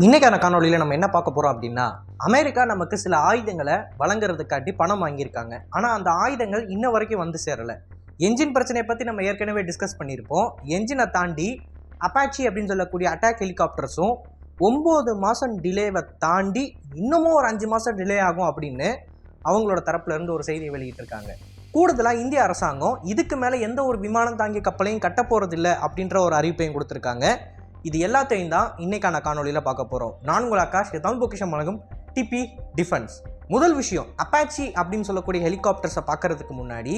இன்னைக்கான காணொலியில் நம்ம என்ன பார்க்க போகிறோம் அப்படின்னா அமெரிக்கா நமக்கு சில ஆயுதங்களை வழங்குறதுக்காட்டி பணம் வாங்கியிருக்காங்க. ஆனால் அந்த ஆயுதங்கள் இன்ன வரைக்கும் வந்து சேரலை. என்ஜின் பிரச்சனையை பற்றி நம்ம ஏற்கனவே டிஸ்கஸ் பண்ணியிருப்போம். என்ஜினை தாண்டி அப்பாச்சி அப்படின்னு சொல்லக்கூடிய அட்டாக் ஹெலிகாப்டர்ஸும் ஒம்பது மாதம் டிலேவை தாண்டி இன்னமும் ஒரு அஞ்சு மாதம் டிலே ஆகும் அப்படின்னு அவங்களோட தரப்புல இருந்து ஒரு செய்தியை வெளியிட்டிருக்காங்க. கூடுதலாக இந்திய அரசாங்கம் இதுக்கு மேலே எந்த ஒரு விமானம் தாங்கிய கப்பலையும் கட்ட போகிறதில்ல அப்படின்ற ஒரு அறிவிப்பையும் கொடுத்துருக்காங்க. இது எல்லாத்தையும் தான் இன்னைக்கான காணொலியில் பார்க்க போகிறோம் நான் உங்கள் ஆகாஷ் தமிழ் பொக்கிஷம் வழங்கும் டிபி டிஃபென்ஸ். முதல் விஷயம் அப்பாச்சி அப்படின்னு சொல்லக்கூடிய ஹெலிகாப்டர்ஸை பார்க்கறதுக்கு முன்னாடி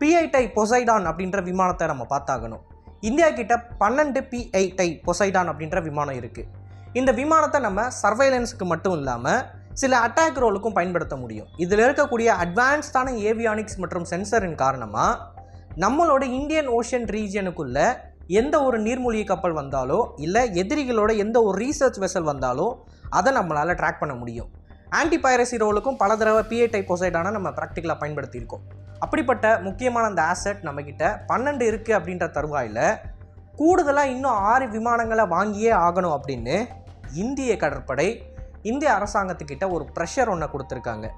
பிஐ டை பொசைடான் அப்படின்ற விமானத்தை நம்ம பார்த்தாகணும். இந்தியா கிட்ட பன்னெண்டு பிஐ டை பொசைடான் அப்படின்ற விமானம் இருக்குது இந்த விமானத்தை நம்ம சர்வைலன்ஸுக்கு மட்டும் இல்லாமல் சில அட்டாக் ரோலுக்கும் பயன்படுத்த முடியும். இதில் இருக்கக்கூடிய அட்வான்ஸ்டான ஏவியானிக்ஸ் மற்றும் சென்சரின் காரணமாக நம்மளோட இந்தியன் ஓஷன் ரீஜியனுக்குள்ளே எந்த ஒரு நீர்மூழ்கி கப்பல் வந்தாலோ இல்லை எதிரிகளோட எந்த ஒரு ரீசர்ச் வெசல் வந்தாலோ அதை நம்மளால் ட்ராக் பண்ண முடியும். ஆன்டி பைரசி ரோலுக்கும் பல தடவை பிஏ டைப் பொசைடான நம்ம ப்ராக்டிக்கலாக பயன்படுத்தியிருக்கோம். அப்படிப்பட்ட முக்கியமான அந்த ஆசெட் நம்மக்கிட்ட பன்னெண்டு இருக்குது அப்படின்ற தருவாயில் கூடுதலாக இன்னும் ஆறு விமானங்களை வாங்கியே ஆகணும் அப்படின்னு இந்திய கடற்படை இந்திய அரசாங்கத்துக்கிட்ட ஒரு ப்ரெஷர் ஒன்று கொடுத்துருக்காங்க.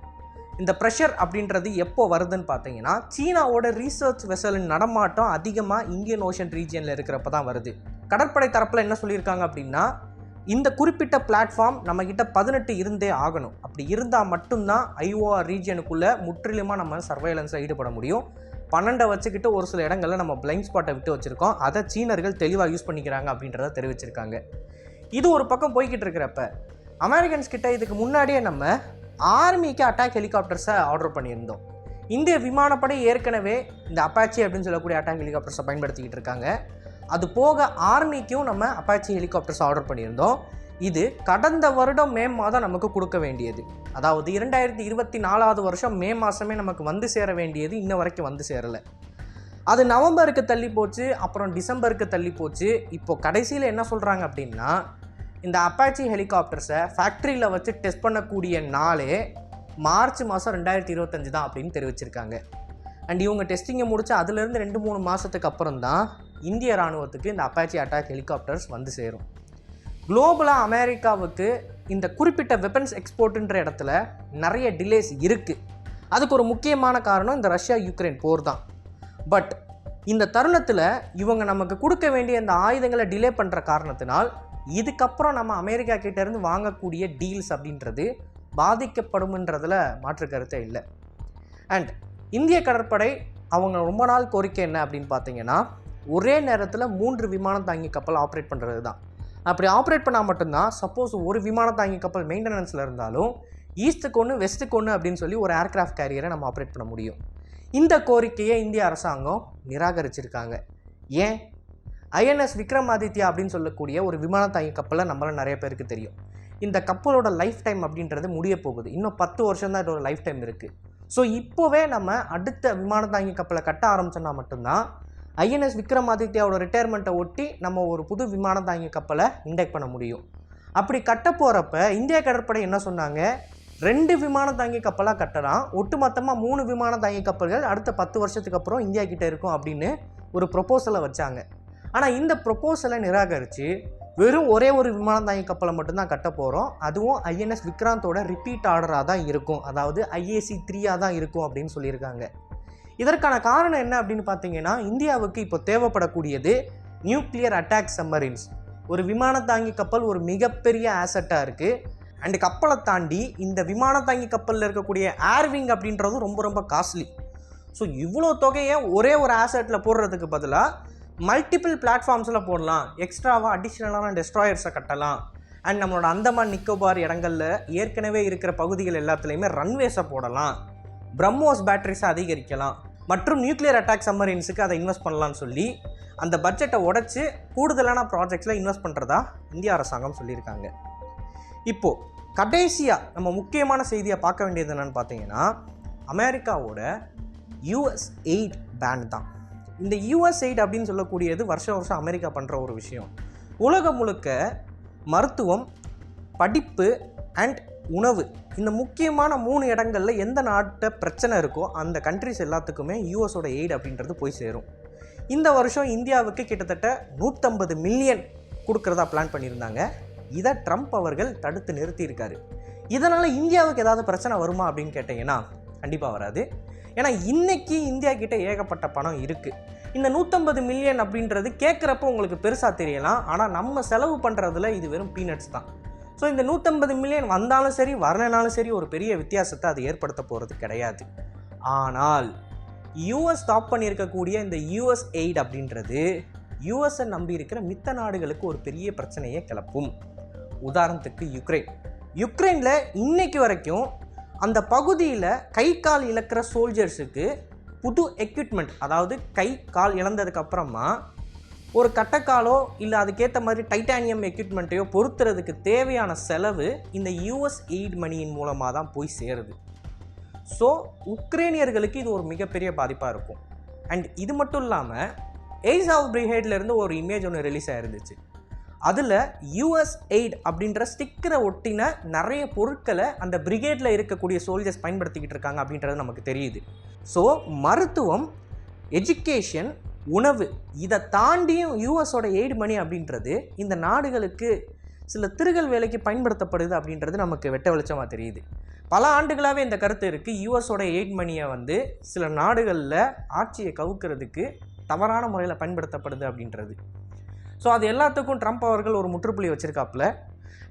இந்த ப்ரெஷர் அப்படின்றது எப்போ வருதுன்னு பார்த்தீங்கன்னா சீனாவோட ரீசர்ச் வெசலின் நடமாட்டம் அதிகமாக இந்தியன் ஓஷன் ரீஜியனில் இருக்கிறப்ப தான் வருது. கடற்படை தரப்பில் என்ன சொல்லியிருக்காங்க அப்படின்னா இந்த குறிப்பிட்ட பிளாட்ஃபார்ம் நம்மக்கிட்ட பதினெட்டு இருந்தே ஆகணும். அப்படி இருந்தால் மட்டும்தான் ஐஓஆர் ரீஜியனுக்குள்ளே முற்றிலுமாக நம்ம சர்வைலன்ஸில் ஈடுபட முடியும். பன்னெண்டை வச்சுக்கிட்டு ஒரு சில இடங்களில் நம்ம பிளைண்ட் ஸ்பாட்டை விட்டு வச்சுருக்கோம். அதை சீனர்கள் தெளிவாக யூஸ் பண்ணிக்கிறாங்க அப்படின்றத தெரிவிச்சிருக்காங்க. இது ஒரு பக்கம் போய்கிட்டு இருக்கிறப்ப அமெரிக்கன்ஸ் கிட்ட இதுக்கு முன்னாடியே நம்ம ஆர்மிக்கு அட்டாக் ஹெலிகாப்டர்ஸை ஆர்டர் பண்ணியிருந்தோம். இந்திய விமானப்படை ஏற்கனவே இந்த அப்பாச்சி அப்படின்னு சொல்லக்கூடிய அட்டாக் ஹெலிகாப்டர்ஸை பயன்படுத்திக்கிட்டு இருக்காங்க. அது போக ஆர்மிக்கும் நம்ம அப்பாச்சி ஹெலிகாப்டர்ஸ் ஆர்டர் பண்ணியிருந்தோம். இது கடந்த வருடம் மே மாதம் நமக்கு கொடுக்க வேண்டியது. அதாவது இரண்டாயிரத்தி இருபத்தி நாலாவது வருஷம் மே மாதமே நமக்கு வந்து சேர வேண்டியது இன்ன வரைக்கும் வந்து சேரலை. அது நவம்பருக்கு தள்ளி போச்சு அப்புறம் டிசம்பருக்கு தள்ளி போச்சு. இப்போ கடைசியில் என்ன சொல்கிறாங்க அப்படின்னா இந்த அப்பாச்சி ஹெலிகாப்டர்ஸை ஃபேக்ட்ரியில் வச்சு டெஸ்ட் பண்ணக்கூடிய நாளே மார்ச் மாதம் ரெண்டாயிரத்தி இருபத்தஞ்சு தான் அப்படின்னு தெரிவிச்சிருக்காங்க. அண்ட் இவங்க டெஸ்டிங்கை முடிச்சு அதுலேருந்து ரெண்டு மூணு மாதத்துக்கு அப்புறம் தான் இந்திய ராணுவத்துக்கு இந்த அப்பாச்சி அட்டாக் ஹெலிகாப்டர்ஸ் வந்து சேரும். குளோபலாக அமெரிக்காவுக்கு இந்த குறிப்பிட்ட வெப்பன்ஸ் எக்ஸ்போர்ட்டுன்ற இடத்துல நிறைய டிலேஸ் இருக்குது அதுக்கு ஒரு முக்கியமான காரணம் இந்த ரஷ்யா யுக்ரைன் போர் தான். பட் இந்த தருணத்தில் இவங்க நமக்கு கொடுக்க வேண்டிய இந்த ஆயுதங்களை டிலே பண்ணுற காரணத்தினால் இதுக்கப்புறம் நம்ம அமெரிக்கா கிட்டேருந்து வாங்கக்கூடிய டீல்ஸ் அப்படின்றது பாதிக்கப்படும்ன்றதில் மாற்று கருத்தே இல்லை. அண்ட் இந்திய கடற்படை அவங்க ரொம்ப நாள் கோரிக்கை என்ன அப்படின்னு பார்த்தீங்கன்னா ஒரே நேரத்தில் மூன்று விமானம் தாங்கி கப்பல் ஆப்ரேட் பண்ணுறது தான் அப்படி ஆப்ரேட் பண்ணால் மட்டும்தான் சப்போஸ் ஒரு விமானம் தாங்கி கப்பல் மெயின்டெனன்ஸில் இருந்தாலும் ஈஸ்ட்டுக்கு ஒன்று வெஸ்ட்டுக்கு ஒன்று அப்படின்னு சொல்லி ஒரு ஏர்கிராஃப்ட் கேரியரை நம்ம ஆப்ரேட் பண்ண முடியும். இந்த கோரிக்கையை இந்திய அரசாங்கம் நிராகரிச்சிருக்காங்க. ஏன்? ஐஎன்எஸ் விக்ரமாதித்யா அப்படின்னு சொல்லக்கூடிய ஒரு விமான தாங்கி கப்பலை நம்மளால் நிறைய பேருக்கு தெரியும். இந்த கப்பலோட லைஃப் டைம் அப்படின்றது முடிய போகுது. இன்னும் பத்து வருஷம் தான் இதோட லைஃப் டைம் இருக்குது ஸோ இப்போவே நம்ம அடுத்த விமான தாங்கி கப்பலை கட்ட ஆரம்பிச்சோன்னா மட்டும்தான் ஐஎன்எஸ் விக்ரமாதித்யாவோட ரிட்டையர்மெண்ட்டை ஒட்டி நம்ம ஒரு புது விமான தாங்கி கப்பலை இண்டெக்ட் பண்ண முடியும். அப்படி கட்ட போகிறப்ப இந்திய கடற்படை என்ன சொன்னாங்க? ரெண்டு விமான தாங்கி கப்பலாக கட்டலாம். ஒட்டுமொத்தமாக மூணு விமான தாங்கி கப்பல்கள் அடுத்த பத்து வருஷத்துக்கு அப்புறம் இந்தியா கிட்டே இருக்கும் அப்படின்னு ஒரு ப்ரொப்போசலை வச்சாங்க. ஆனால் இந்த ப்ரொப்போசலை நிராகரித்து வெறும் ஒரே ஒரு விமானம் தாங்கி கப்பலை மட்டும்தான் கட்ட போகிறோம் அதுவும் ஐஎன்எஸ் விக்ராந்தோட ரிப்பீட் ஆர்டராக தான் இருக்கும். அதாவது ஐஏசி த்ரீயாக தான் இருக்கும் அப்படின்னு சொல்லியிருக்காங்க. இதற்கான காரணம் என்ன அப்படின்னு பார்த்தீங்கன்னா இந்தியாவுக்கு இப்போ தேவைப்படக்கூடியது நியூக்ளியர் அட்டாக் சம்மரின்ஸ் ஒரு விமான தாங்கி கப்பல் ஒரு மிகப்பெரிய ஆசட்டாக இருக்குது அண்டு கப்பலை தாண்டி இந்த விமான தாங்கி கப்பலில் இருக்கக்கூடிய ஏர்விங் அப்படின்றதும் ரொம்ப ரொம்ப காஸ்ட்லி ஸோ இவ்வளோ தொகையை ஒரே ஒரு ஆசட்டில் போடுறதுக்கு பதிலாக மல்டிபிள் பிளாட்ஃபார்ம்ஸில் போடலாம். எக்ஸ்ட்ராவாக அடிஷ்னலான டெஸ்ட்ராயர்ஸை கட்டலாம். அண்ட் நம்மளோட அந்தமான் நிக்கோபார் இடங்களில் ஏற்கனவே இருக்கிற பகுதிகள் எல்லாத்துலேயுமே ரன்வேஸை போடலாம். பிரம்மோஸ் பேட்டரிஸை அதிகரிக்கலாம். மற்றும் நியூக்ளியர் அட்டாக் சம்மரின்ஸுக்கு அதை இன்வெஸ்ட் பண்ணலாம்னு சொல்லி அந்த பட்ஜெட்டை உடச்சி கூடுதலான ப்ராஜெக்ட்ஸில் இன்வெஸ்ட் பண்ணுறதா இந்திய அரசாங்கம் சொல்லியிருக்காங்க. இப்போது கடைசியாக நம்ம முக்கியமான செய்தியை பார்க்க வேண்டியது என்னென்னு பார்த்தீங்கன்னா அமெரிக்காவோட யூஎஸ் எயிட் பேண்ட் தான். இந்த யூஎஸ் எய்ட் அப்படின்னு சொல்லக்கூடியது வருஷம் வருஷம் அமெரிக்கா பண்ணுற ஒரு விஷயம். உலகம் முழுக்க மருத்துவம் படிப்பு அண்ட் உணவு இந்த முக்கியமான மூணு இடங்களில் எந்த நாட்டை பிரச்சனை இருக்கோ அந்த கண்ட்ரிஸ் எல்லாத்துக்குமே யூஎஸோட எய்ட் அப்படின்றது போய் சேரும். இந்த வருஷம் இந்தியாவுக்கு கிட்டத்தட்ட நூற்றம்பது மில்லியன் கொடுக்குறதா பிளான் பண்ணியிருந்தாங்க. இதை ட்ரம்ப் அவர்கள் தடுத்து நிறுத்தியிருக்காரு. இதனால் இந்தியாவுக்கு ஏதாவது பிரச்சனை வருமா அப்படின்னு கேட்டிங்கன்னா கண்டிப்பாக வராது. ஏன்னா இன்னைக்கு இந்தியா கிட்ட ஏகப்பட்ட பணம் இருக்குது இந்த நூற்றம்பது மில்லியன் அப்படின்றது கேட்குறப்ப உங்களுக்கு பெருசாக தெரியலாம். ஆனால் நம்ம செலவு பண்ணுறதுல இது வெறும் பீனட்ஸ் தான். ஸோ இந்த நூற்றம்பது மில்லியன் வந்தாலும் சரி வரலனாலும் சரி ஒரு பெரிய வித்தியாசத்தை அது ஏற்படுத்த போகிறது கிடையாது. ஆனால் யூஎஸ் ஸ்டாப் பண்ணியிருக்கக்கூடிய இந்த யூஎஸ் எய்ட் அப்படின்றது யூஎஸ்ஐ நம்பி இருக்கிற மித்த நாடுகளுக்கு ஒரு பெரிய பிரச்சனையை கிளப்பும். உதாரணத்துக்கு யுக்ரைன். யுக்ரைனில் இன்னைக்கு வரைக்கும் அந்த பகுதியில் கை கால் இழக்கிற சோல்ஜர்ஸுக்கு புது எக்யூப்மெண்ட் அதாவது கை கால் இழந்ததுக்கப்புறமா ஒரு கட்டக்காலோ இல்லை அதுக்கேற்ற மாதிரி டைட்டானியம் எக்யூப்மெண்ட்டையோ பொருத்துறதுக்கு தேவையான செலவு இந்த யூஎஸ் எய்ட் மணியின் மூலமாக தான் போய் சேருது. ஸோ உக்ரைனியர்களுக்கு இது ஒரு மிகப்பெரிய பாதிப்பாக இருக்கும். அண்ட் இது மட்டும் இல்லாமல் எய்ஸ் ஆஃப் பிரிகேட்லேருந்து ஒரு இமேஜ் ஒன்று ரிலீஸ் ஆகிருந்துச்சு அதில் யூஎஸ் எய்ட் அப்படின்ற ஸ்டிக்கரை ஒட்டின நிறைய பொருட்களை அந்த பிரிகேடில் இருக்கக்கூடிய சோல்ஜர்ஸ் பயன்படுத்திக்கிட்டு இருக்காங்க அப்படின்றது நமக்கு தெரியுது. ஸோ மருத்துவம் எஜுகேஷன் உணவு இதை தாண்டியும் யூஎஸோட எய்டு மணி அப்படின்றது இந்த நாடுகளுக்கு சில திருகல் வேலைக்கு பயன்படுத்தப்படுது அப்படின்றது நமக்கு வெட்ட வெளிச்சமாக தெரியுது. பல ஆண்டுகளாகவே இந்த கருத்து இருக்குது யூஎஸோட எய்ட் மணியை வந்து சில நாடுகளில் ஆட்சியை கவுக்கிறதுக்கு தவறான முறையில் பயன்படுத்தப்படுது அப்படின்றது. ஸோ அது எல்லாத்துக்கும் ட்ரம்ப் அவர்கள் ஒரு முற்றுப்புள்ளி வச்சுருக்காப்புல.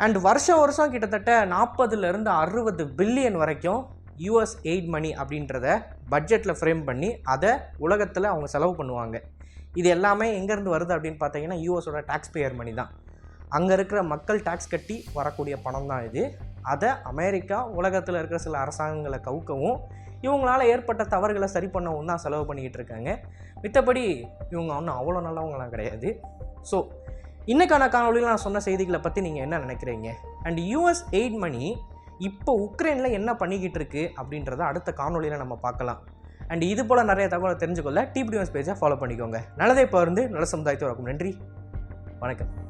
அண்ட் வருஷம் வருஷம் கிட்டத்தட்ட நாற்பதுலேருந்து அறுபது பில்லியன் வரைக்கும் யூஎஸ் எய்ட் மணி அப்படின்றத பட்ஜெட்டில் ஃப்ரேம் பண்ணி அதை உலகத்தில் அவங்க செலவு பண்ணுவாங்க. இது எல்லாமே எங்கேருந்து வருது அப்படின்னு பார்த்தீங்கன்னா யூஎஸோட டேக்ஸ் பேயர் மணி தான். அங்கே இருக்கிற மக்கள் டேக்ஸ் கட்டி வரக்கூடிய பணம் தான் இது. அதை அமெரிக்கா உலகத்தில் இருக்கிற சில அரசாங்கங்களை கவுக்கவும் இவங்களால ஏற்பட்ட தவறுகளை சரி பண்ணவும் தான் செலவு பண்ணிக்கிட்டு இருக்காங்க. மித்தபடி இவங்க ஒன்றும் அவ்வளோ நல்லவங்களாம் கிடையாது. ஸோ இன்னைக்கான காணொலியில் நான் சொன்ன செய்திகளை பற்றி நீங்கள் என்ன நினைக்கிறீங்க? அண்ட் யூஎஸ் எய்ட் மணி இப்போ உக்ரைனில் என்ன பண்ணிக்கிட்டு இருக்கு அப்படின்றத அடுத்த காணொலியில் நம்ம பார்க்கலாம். அண்ட் இது போல் நிறைய தகவலை தெரிஞ்சுக்கொள்ள டிபி பேஜை ஃபாலோ பண்ணிக்கோங்க. நல்லதே இப்போ இருந்து நல்ல சமுதாயத்தோட நன்றி. வணக்கம்.